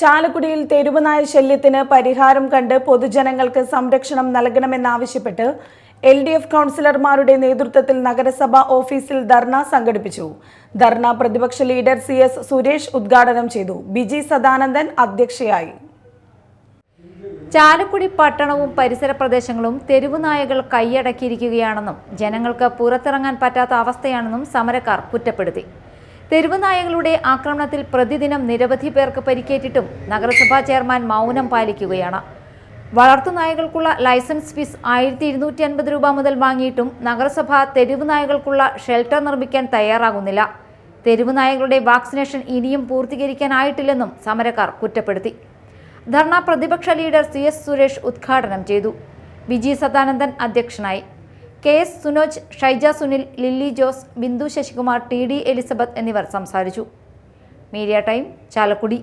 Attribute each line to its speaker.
Speaker 1: ചാലക്കുടിയിൽ തെരുവുനായ ശല്യത്തിന് പരിഹാരം കണ്ട് പൊതുജനങ്ങൾക്ക് സംരക്ഷണം നൽകണമെന്നാവശ്യപ്പെട്ട് എൽ ഡി എഫ് കൗൺസിലർമാരുടെ നേതൃത്വത്തിൽ നഗരസഭാ ഓഫീസിൽ ധർണ സംഘടിപ്പിച്ചു. ധർണ പ്രതിപക്ഷ ലീഡർ സി എസ് സുരേഷ് ഉദ്ഘാടനം ചെയ്തു. ബിജി സദാനന്ദൻ അധ്യക്ഷയായി.
Speaker 2: ചാലക്കുടി പട്ടണവും പരിസര പ്രദേശങ്ങളും തെരുവുനായകൾ കൈയടക്കിയിരിക്കുകയാണെന്നും ജനങ്ങൾക്ക് പുറത്തിറങ്ങാൻ പറ്റാത്ത അവസ്ഥയാണെന്നും സമരക്കാർ കുറ്റപ്പെടുത്തി. തെരുവുനായകളുടെ ആക്രമണത്തിൽ പ്രതിദിനം നിരവധി പേർക്ക് പരിക്കേറ്റിട്ടും നഗരസഭാ ചെയർമാൻ മൗനം പാലിക്കുകയാണ്. വളർത്തുനായകൾക്കുള്ള ലൈസൻസ് ഫീസ് ആയിരത്തി ഇരുന്നൂറ്റി അൻപത് രൂപ മുതൽ വാങ്ങിയിട്ടും നഗരസഭ തെരുവുനായകൾക്കുള്ള ഷെൽട്ടർ നിർമ്മിക്കാൻ തയ്യാറാകുന്നില്ല. തെരുവുനായകളുടെ വാക്സിനേഷൻ ഇനിയും പൂർത്തീകരിക്കാനായിട്ടില്ലെന്നും സമരക്കാർ കുറ്റപ്പെടുത്തി. ധർണ പ്രതിപക്ഷ ലീഡർ സി എസ് സുരേഷ് ഉദ്ഘാടനം ചെയ്തു. വിജി സദാനന്ദൻ അധ്യക്ഷനായി. K S Sunoj Shyja Sunil Lilly Jose Bindu Sasikumar T D Elizabeth എന്നിവർ സംസാരിച്ചു. Media time Chalakudy.